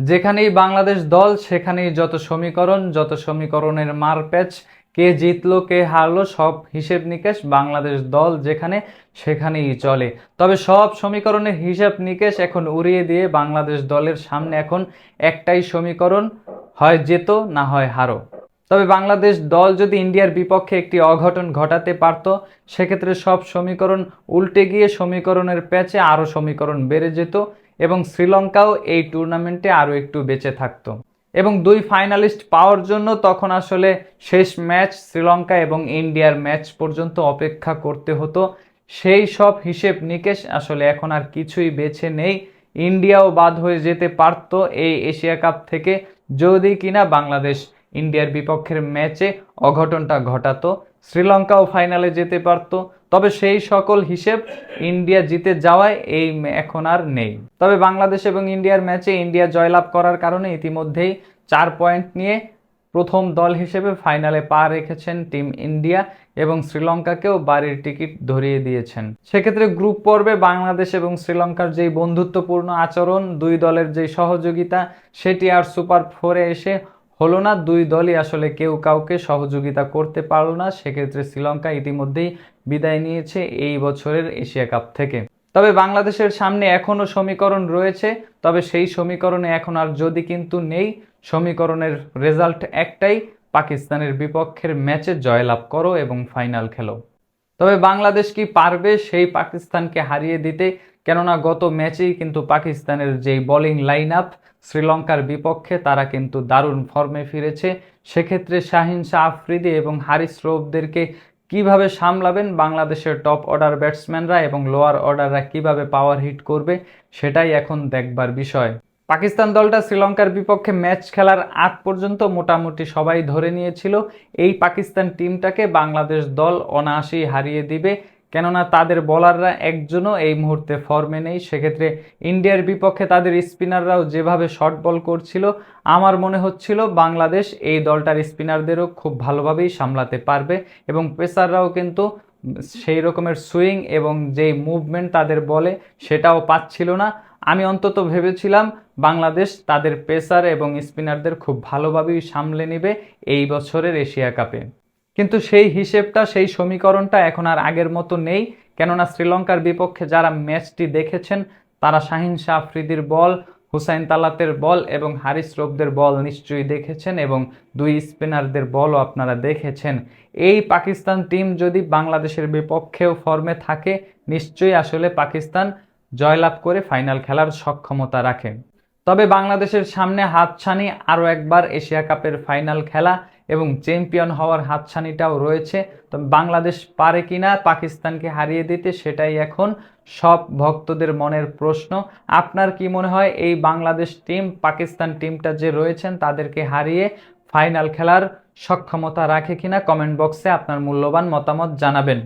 যেখানেই বাংলাদেশ দল, সেখানেই যত সমীকরণ, যত সমীকরণের মারপ্যাচ, কে জিতলো, কে হারলো, সব হিসেব নিকেশ বাংলাদেশ দল যেখানে, সেখানেই চলে। তবে সব সমীকরণের হিসাব নিকেশ এখন উড়িয়ে দিয়ে বাংলাদেশ দলের সামনে এখন একটাই সমীকরণ, হয় যেত না হয় হারো। তবে বাংলাদেশ দল যদি ইন্ডিয়ার বিপক্ষে একটি অঘটন ঘটাতে পারত, সেক্ষেত্রে সব সমীকরণ উল্টে গিয়ে সমীকরণের প্যাচে আরও সমীকরণ বেড়ে যেত এবং শ্রীলঙ্কাও এই টুর্নামেন্টে আরও একটু বেঁচে থাকতো। এবং দুই ফাইনালিস্ট পাওয়ার জন্য তখন আসলে শেষ ম্যাচ শ্রীলঙ্কা এবং ইন্ডিয়ার ম্যাচ পর্যন্ত অপেক্ষা করতে হতো। সেই সব হিসেব নিকেশ আসলে এখন আর কিছুই বেছে নেই। ইন্ডিয়াও বাদ হয়ে যেতে পারতো এই এশিয়া কাপ থেকে। যদি কিনা বাংলাদেশ ইন্ডিয়ার বিপক্ষের ম্যাচে অঘটনটা ঘটাতো, শ্রীলঙ্কাও ফাইনালে যেতে পারতো। তবে সেই সকল হিসেব ইন্ডিয়া জিতে যাওয়ায় এই এখন আর নেই। তবে বাংলাদেশ এবং ইন্ডিয়ার ম্যাচে ইন্ডিয়া জয়লাভ করার কারণে ইতিমধ্যেই চার পয়েন্ট নিয়ে প্রথম দল হিসেবে ফাইনালে পা রেখেছেন টিম ইন্ডিয়া এবং শ্রীলঙ্কাকেও বাড়ির টিকিট ধরিয়ে দিয়েছেন। সেক্ষেত্রে গ্রুপ পর্বে বাংলাদেশ এবং শ্রীলঙ্কার যেই বন্ধুত্বপূর্ণ আচরণ, দুই দলের যেই সহযোগিতা, সেটি আর সুপার ফোরে এসে হলো না, দুই দলই আসলে কেউ কাউকে সহযোগিতা করতে পারল না, সেক্ষেত্রে শ্রীলঙ্কা ইতিমধ্যেই বিদায় নিয়েছে এই বছরের এশিয়া কাপ থেকে। তবে বাংলাদেশের সামনে এখনও সমীকরণ রয়েছে, তবে সেই সমীকরণে এখন আর যদি কিন্তু নেই, সমীকরণের রেজাল্ট একটাই, পাকিস্তানের বিপক্ষের ম্যাচে জয়লাভ করো এবং ফাইনাল খেলো। তবে বাংলাদেশ কি পারবে সেই পাকিস্তানকে হারিয়ে দিতে কেননা গত ম্যাচেই কিন্তু পাকিস্তানের যেই বোলিং লাইন আপ শ্রীলঙ্কার বিপক্ষে তারা কিন্তু দারুণ ফর্মে ফিরেছে। সেক্ষেত্রে শাহিন শাহ আফ্রিদি এবং হারিস রৌফদেরকে কীভাবে সামলাবেন, বাংলাদেশের টপ অর্ডার ব্যাটসম্যানরা এবং লোয়ার অর্ডাররা কীভাবে পাওয়ার হিট করবে, সেটাই এখন দেখবার বিষয়। পাকিস্তান দলটা শ্রীলঙ্কার বিপক্ষে ম্যাচ খেলার আগ পর্যন্ত মোটামুটি সবাই ধরে নিয়েছিল। এই পাকিস্তান টিমটাকে বাংলাদেশ দল অনায়াসেই হারিয়ে দিবে। কেননা তাদের বোলাররা একজনও এই মুহূর্তে ফর্মে নেই। সেক্ষেত্রে ইন্ডিয়ার বিপক্ষে তাদের স্পিনাররাও যেভাবে শর্ট বল করছিল, আমার মনে হচ্ছিল বাংলাদেশ এই দলটার স্পিনারদেরও খুব ভালোভাবেই সামলাতে পারবে এবং পেসাররাও কিন্তু সেই রকমের সুইং এবং যেই মুভমেন্ট তাদের বলে সেটাও পাচ্ছিল না। আমি অন্তত ভেবেছিলাম বাংলাদেশ তাদের পেসার এবং স্পিনারদের খুব ভালোভাবেই সামলে নেবে এই বছরের এশিয়া কাপে। কিন্তু সেই হিসেবটা, সেই সমীকরণটা এখন আর আগের মতো নেই। কেননা শ্রীলঙ্কার বিপক্ষে যারা ম্যাচটি দেখেছেন, তারা শাহিন শাহ বল, হুসাইন তালাতের বল এবং হারিস রোবদের বল নিশ্চয়ই দেখেছেন এবং দুই স্পিনারদের বলও আপনারা দেখেছেন। এই পাকিস্তান টিম যদি বাংলাদেশের বিপক্ষেও ফর্মে থাকে, নিশ্চয়ই আসলে পাকিস্তান জয়লাভ করে ফাইনাল খেলার সক্ষমতা রাখে। তবে বাংলাদেশের সামনে হাতছানি, আরও একবার এশিয়া কাপের ফাইনাল খেলা এবং চ্যাম্পিয়ন হওয়ার হাতছানিটাও রয়েছে। তো বাংলাদেশ পারে কি না পাকিস্তানকে হারিয়ে দিতে, সেটাই এখন সব ভক্তদের মনের প্রশ্ন। আপনার কি মনে হয়, এই বাংলাদেশ টিম, পাকিস্তান টিমটা যে রয়েছেন, তাদেরকে হারিয়ে ফাইনাল খেলার সক্ষমতা রাখে কিনা? কমেন্ট বক্সে আপনার মূল্যবান মতামত জানাবেন।